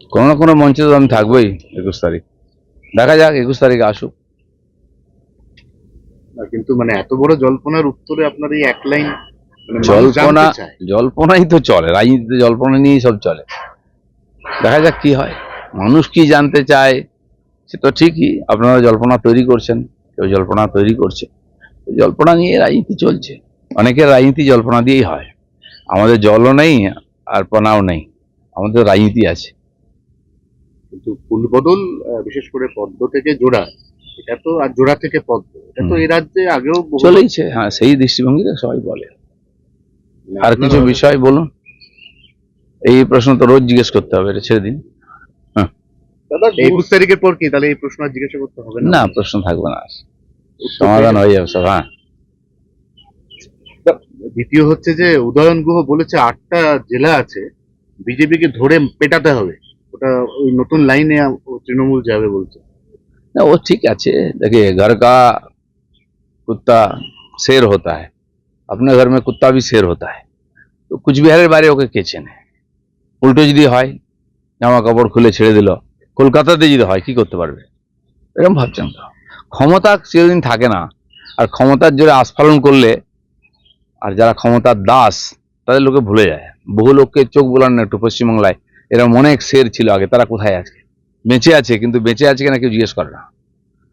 কোনো না কোনো মঞ্চে তো আমি থাকবোই একুশ তারিখ। দেখা যাক একুশ তারিখে আসুক। কিন্তু মানে এত বড় জল্পনার উত্তরে আপনার এই এক লাইন মানে জল্পনা জল্পনাই তো চলে রাজনীতিতে জল্পনা নিয়েই সব চলে। দেখা যাক কি হয়। মানুষ কি জানতে চায় সে তো ঠিকই আপনারা জল্পনা তৈরি করছেন কেউ জল্পনা তৈরি করছে। জল্পনা নিয়ে রাজনীতি চলছে। অনেকের রাজনীতি জল্পনা দিয়েই হয়। আমাদের জলও নেই আর পনাও নেই। আমাদের রাজনীতি আছে। কিন্তু ফুলবদল বিশেষ করে পদ্ম থেকে জোড়া এটা তো আর জোড়া থেকে পদ্ম এটা তো। এই রাজ্যে আগেও চলেইছে হ্যাঁ সেই দৃষ্টিভঙ্গিতে সবাই বলে। আর কিছু বিষয় বলুন? এই প্রশ্ন তো রোজ জিজ্ঞেস করতে হবে এটা ছেড়ে দিন। একুশ তারিখের পর কি? তাহলে এই প্রশ্ন আর জিজ্ঞাসা করতে হবে না? প্রশ্ন থাকবে না। সমাধান হয়ে যাবে সব হ্যাঁ। দ্বিতীয় হচ্ছে যে উদয়ন গুহ বলেছে আটটা জেলা আছে বিজেপিকে ধরে পেটাতে হবে। ওটা ওই নতুন লাইনে তৃণমূল যাবে বলছে ना वो ठीक अच्छे देखिए घर का कुत्ता शेर होता है अपने घर में कुत्ता भी शेर होता है তো কুচবিহারের বাইরে ওকে কে চেনে উল্টো যদি হয় জামা কাপড় খুলে ছেড়ে দিল কলকাতাতে যদি হয় কি করতে পারবে এরকম ভাবছেন তো ক্ষমতা চিরদিন থাকে না আর ক্ষমতার জোরে আস্ফালন করলে আর যারা ক্ষমতার দাস তাদের লোকে ভুলে যায় বহু লোককে চোখ বোলান না একটু পশ্চিমবাংলায় এরকম অনেক শের ছিল আগে, তারা কোথায় আছে? বেঁচে আছে, কিন্তু বেঁচে আছে কিনা কেউ জিজ্ঞেস করে না।